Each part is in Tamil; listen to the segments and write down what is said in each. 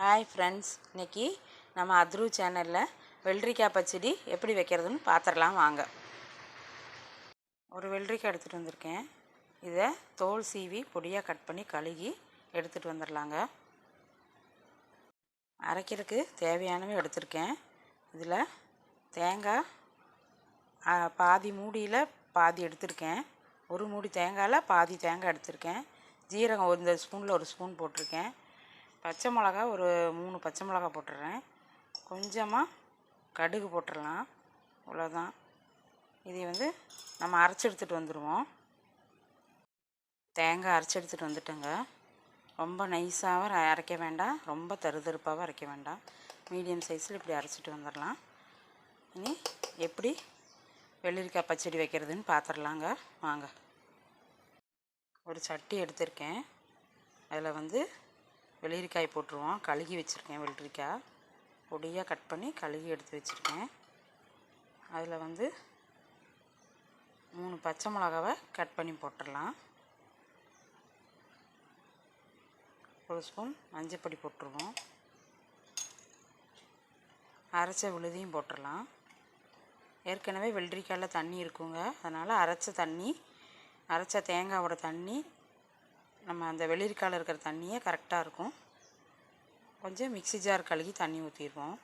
ஹாய் ஃப்ரெண்ட்ஸ் இன்றைக்கி நம்ம அத்ரு சேனலில் வெள்ளரிக்காய் பச்சடி எப்படி வைக்கிறதுன்னு பார்த்துடலாம் வாங்க. ஒரு வெள்ளரிக்காய் எடுத்துகிட்டு வந்திருக்கேன். இதை தோல் சீவி பொடியாக கட் பண்ணி கழுகி எடுத்துகிட்டு வந்துடலாங்க அரைக்கிறதுக்கு தேவையானவை எடுத்திருக்கேன். இதில் தேங்காய் பாதி மூடியில் பாதி எடுத்திருக்கேன். ஒரு மூடி தேங்காயில் பாதி தேங்காய் எடுத்திருக்கேன். ஜீரகம் ஒரு இந்த ஸ்பூனில் ஒரு ஸ்பூன் போட்டிருக்கேன். பச்சை மிளகா ஒரு மூணு பச்சை மிளகா போட்டுடுறேன். கொஞ்சமாக கடுகு போட்டுடலாம். இவ்வளோதான் இதை வந்து நம்ம அரைச்சி எடுத்துகிட்டு வந்துடுவோம் தேங்காய் அரைச்சி எடுத்துகிட்டு வந்துட்டோங்க. ரொம்ப நைஸாகவும் அரைக்க வேண்டாம். ரொம்ப தருதருப்பாகவும் அரைக்க வேண்டாம். மீடியம் சைஸில் இப்படி அரைச்சிட்டு வந்துடலாம். இனி எப்படி வெள்ளரிக்காய் பச்சடி வைக்கிறதுன்னு பார்த்துடலாங்க வாங்க. ஒரு சட்டி எடுத்திருக்கேன். அதில் வந்து வெள்ளரிக்காய் போட்டுருவோம். கழுகி வச்சுருக்கேன் வெள்ளரிக்காய். பொடியாக கட் பண்ணி கழுகி எடுத்து வச்சுருக்கேன். அதில் வந்து மூணு பச்சை மிளகாவை கட் பண்ணி போட்டுடலாம். ஒரு ஸ்பூன் மஞ்சப்பொடி போட்டுருவோம். அரைச்ச விழுதியும் போட்டுடலாம். ஏற்கனவே வெள்ளரிக்காயில் தண்ணி இருக்குங்க. அதனால் அரைச்ச தண்ணி அரைச்ச தேங்காவோட தண்ணி நம்ம அந்த வெள்ளரிக்காயில் இருக்கிற தண்ணியே கரெக்டாக இருக்கும். கொஞ்சம் மிக்ஸி ஜார் கழுகி தண்ணி ஊற்றிடுவோம்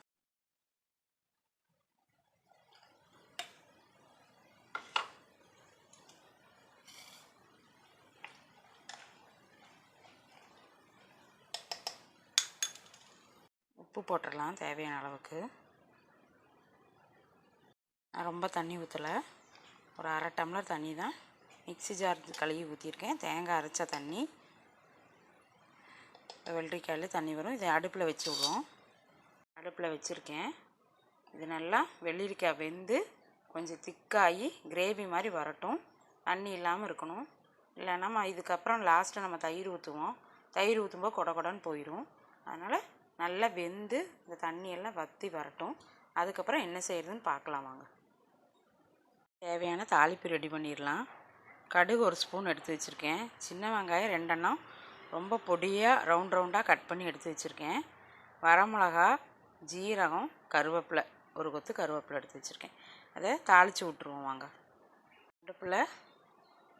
உப்பு போட்டுடலாம் தேவையான அளவுக்கு. ரொம்ப தண்ணி ஊற்றலை ஒரு அரை டம்ளர் தண்ணி தான் மிக்ஸி ஜார் கழுவி ஊற்றிருக்கேன் தேங்காய் அரைச்ச தண்ணி. வெள்ளரிக்காயில் தண்ணி வரும். இதை அடுப்பில் வச்சு விடுவோம் அடுப்பில் வச்சுருக்கேன். இது நல்லா வெள்ளரிக்காய் வெந்து கொஞ்சம் திக்காகி கிரேவி மாதிரி வரட்டும். தண்ணி இல்லாமல் இருக்கணும். இல்லைன்னா நம்ம இதுக்கப்புறம் லாஸ்ட்டு நம்ம தயிர் ஊற்றுவோம் தயிர் ஊற்றும்போது கொட கொடன்னு போயிடும் அதனால் நல்லா வெந்து இந்த தண்ணியெல்லாம் வற்றி வரட்டும். அதுக்கப்புறம் என்ன செய்கிறதுன்னு பார்க்கலாம் வாங்க. தேவையான தாளிப்பு ரெடி பண்ணிடலாம். கடுகு ஒரு ஸ்பூன் எடுத்து வச்சுருக்கேன். சின்ன வெங்காயம் ரெண்டெண்ணம். ரொம்ப பொடியாக ரவுண்ட் ரவுண்டாக கட் பண்ணி எடுத்து வச்சுருக்கேன். வரமிளகா ஜீரகம் கருவேப்பிலை. ஒரு கொத்து கருவேப்பிலை எடுத்து வச்சுருக்கேன். அதை தாளித்து விட்ருவோம் வாங்க. அடுப்பில்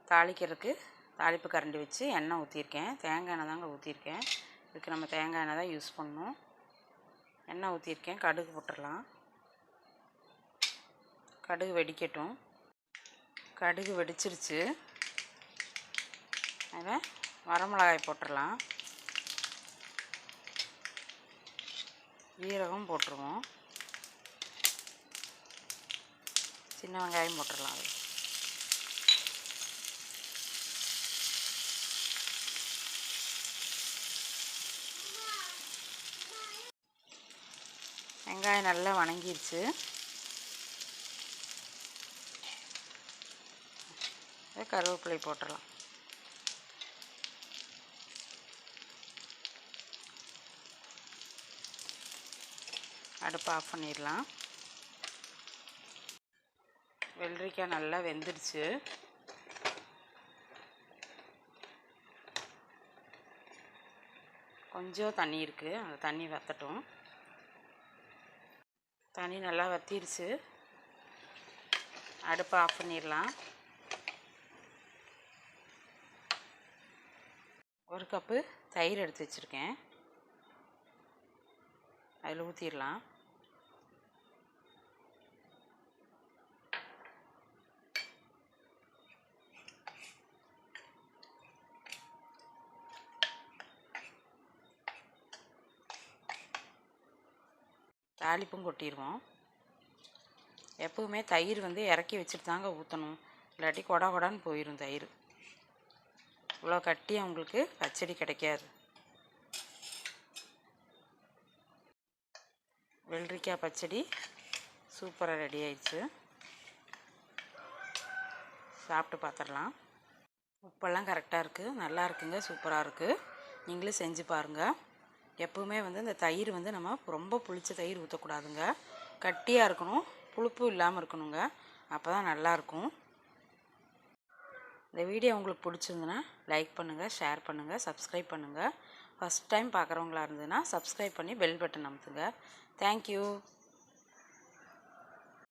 தாளிக்கிறதுக்கு தாளிப்பு கரண்டி வச்சு எண்ணெய் ஊற்றிருக்கேன் தேங்காய் எண்ணெய் தாங்க ஊற்றிருக்கேன் இதுக்கு நம்ம தேங்காய் எண்ணெய் தான் யூஸ் பண்ணணும். எண்ணெய் ஊற்றிருக்கேன் கடுகு போட்டுடலாம். கடுகு வெடிக்கட்டும். கடுகு வெடிச்சிருச்சு. அதில் வரமிளகாய் போட்டுடலாம். ஜீரகம் போட்டுருவோம். சின்ன வெங்காயம் போட்டுடலாம் அது. வெங்காயம் நல்லா வணங்கிருச்சு. கருவேப்பிலை போட்டுடலாம். அடுப்பை ஆஃப் பண்ணிடலாம். வெள்ளரிக்காய் நல்லா வெந்துடுச்சு. கொஞ்சம் தண்ணி இருக்குது அந்த தண்ணி வற்றட்டும் தண்ணி நல்லா வற்றிருச்சு அடுப்பை ஆஃப் பண்ணிடலாம். ஒரு கப்பு தயிர் எடுத்து வச்சுருக்கேன். அதில் ஊற்றிடலாம் தாளிப்பும் கொட்டிடுவோம் எப்பவுமே தயிர் வந்து இறக்கி வச்சுட்டு தாங்க ஊற்றணும் இல்லாட்டி கொட கொடான்னு போயிடும் தயிர். இவ்வளோ கட்டி அவங்களுக்கு பச்சடி கிடைக்காது. வெள்ளரிக்காய் பச்சடி சூப்பராக ரெடி ஆயிடுச்சு. சாப்பிட்டு பார்த்துடலாம் உப்பெல்லாம் கரெக்டாக இருக்குது நல்லா இருக்குங்க. சூப்பராக இருக்குது நீங்களும் செஞ்சு பாருங்கள் எப்போவுமே வந்து இந்த தயிர் வந்து நம்ம ரொம்ப புளிச்ச தயிர் ஊற்றக்கூடாதுங்க கட்டியாக இருக்கணும் புளிப்பு இல்லாமல் இருக்கணுங்க. அப்போ தான் நல்லாயிருக்கும் இந்த வீடியோ உங்களுக்கு பிடிச்சிருந்துன்னா லைக் பண்ணுங்கள் ஷேர் பண்ணுங்கள் சப்ஸ்கிரைப் பண்ணுங்கள் ஃபஸ்ட் டைம் பார்க்குறவங்களா இருந்ததுன்னா சப்ஸ்கிரைப் பண்ணி பெல் பட்டன் அமுத்துங்க. தேங்க்யூ